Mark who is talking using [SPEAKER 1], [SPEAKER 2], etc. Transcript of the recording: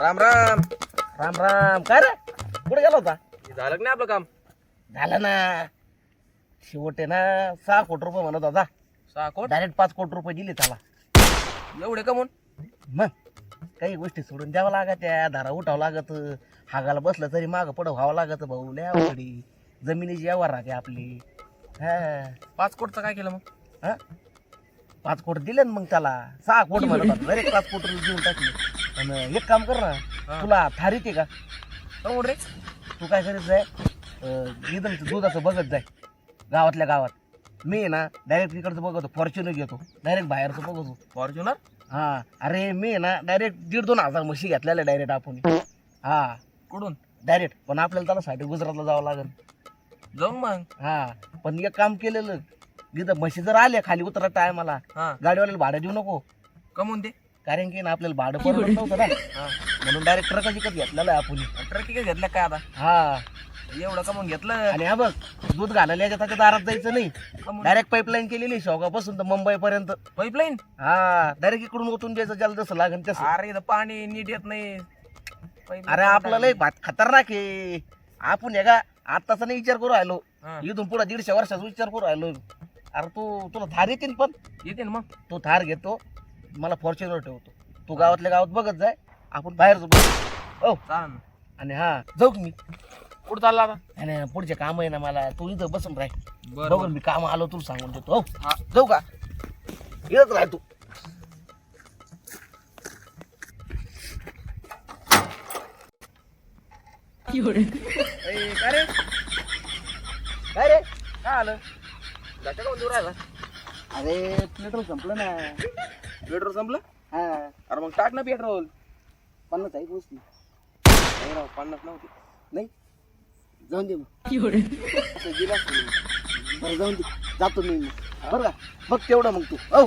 [SPEAKER 1] राम राम.
[SPEAKER 2] राम राम. काय रे? कुठे गेला होता?
[SPEAKER 1] झालं का नाही आपलं काम?
[SPEAKER 2] झालं ना. शेवट आहे ना सहा कोटी रुपये म्हणत होता.
[SPEAKER 1] सहा कोट?
[SPEAKER 2] डायरेक्ट पाच कोटी रुपये दिले त्याला.
[SPEAKER 1] एवढे कमून
[SPEAKER 2] मग काही गोष्टी सोडून द्यावं लागत त्या धारा उठावं लागत. हागाला बसलं तरी मागं पुढं व्हावं लागत भाऊ. लय अवघडी जमिनीची व्यवहार राहते आपली? हा.
[SPEAKER 1] पाच कोटचं काय केलं मग?
[SPEAKER 2] हा? पाच कोटी दिले ना मग त्याला. सहा कोटी म्हणत होता. डायरेक्ट पाच कोटी देऊन टाकले. आणि एक काम कर ना
[SPEAKER 1] हा.
[SPEAKER 2] तुला थारीत आहे का?
[SPEAKER 1] कमून रे?
[SPEAKER 2] तू काय करीत जाय इथं दुधाचं बघत जाय गावातल्या गावात. मी ना डायरेक्ट इकडचं बघतो फॉर्च्युनर घेतो डायरेक्ट बाहेरचं बघतो.
[SPEAKER 1] फॉर्च्युनर
[SPEAKER 2] हा अरे मी ना डायरेक्ट दीड दोन हजार म्हशी घेतलेल्या डायरेक्ट आपण. हा.
[SPEAKER 1] कुठून?
[SPEAKER 2] डायरेक्ट पण आपल्याला त्याला साठी गुजरातला जावं लागेल.
[SPEAKER 1] जाऊन मग.
[SPEAKER 2] हा पण एक काम केलेलं इथं म्हशी जर आल्या खाली उतरा टायमाला
[SPEAKER 1] हा.
[SPEAKER 2] गाडीवाल्याला भाडं देऊ नको.
[SPEAKER 1] कमून ते
[SPEAKER 2] कारण की ना आपल्याला भाडं परवडत नव्हतं ना.
[SPEAKER 1] हा.
[SPEAKER 2] म्हणून डायरेक्ट ट्रक विकत घेतलेलं आहे आपण?
[SPEAKER 1] ट्रक काय घेतलं काय आता?
[SPEAKER 2] हा.
[SPEAKER 1] एवढं कमून घेतलं.
[SPEAKER 2] आणि हा बघ दूध घालायला याच्या त्याच्या दारात जायचं नाही. डायरेक्ट पाईपलाईन केलेली शेवगापासून तर मुंबई पर्यंत
[SPEAKER 1] पाईपलाईन
[SPEAKER 2] हा. डायरेक्ट इकडून ओतून द्यायचं ज्याला जसं लागेल तसं.
[SPEAKER 1] अरे इथं पाणी नीट येत नाही.
[SPEAKER 2] अरे आपल्याला एक भात खतरनाक आहे. आपण हे का आताचा नाही विचार करू राहिलो. इथून पुढे दीडशे वर्षाचा विचार करू राहिलो. अरे तू तुला थार येतील पण.
[SPEAKER 1] येते ना मग.
[SPEAKER 2] तू थार घेतो. मला फॉर्च्युनर ठेवतो. तू गावातल्या गावात बघत जाय आपण बाहेर जाऊ ओ
[SPEAKER 1] चालेल ना.
[SPEAKER 2] आणि हा जाऊ की मी.
[SPEAKER 1] कुठं चालला आता?
[SPEAKER 2] आणि पुढचे काम आहे ना मला तू इथं बसून राह.
[SPEAKER 1] बरं
[SPEAKER 2] बघून मी काम आलो तुला सांगून देतो. हो.
[SPEAKER 1] हा.
[SPEAKER 2] जाऊ का? येत राह तू.
[SPEAKER 1] ए, काय रे?
[SPEAKER 2] काय रे?
[SPEAKER 1] काय आलं? जाता का दूर राहिला?
[SPEAKER 2] अरे पेट्रोल संपलं ना.
[SPEAKER 1] पेट्रोल संपलं?
[SPEAKER 2] हा.
[SPEAKER 1] अरे मग टाक ना पेट्रोल
[SPEAKER 2] पन्नास आहे गोष्टी.
[SPEAKER 1] नाही राव पन्नास नव्हती.
[SPEAKER 2] नाही? जाऊन दे मग.
[SPEAKER 1] असं गेलं.
[SPEAKER 2] बरं जाऊन दे. जातो मी. मग. बरं का? बघ तेवढं मग तू. हो.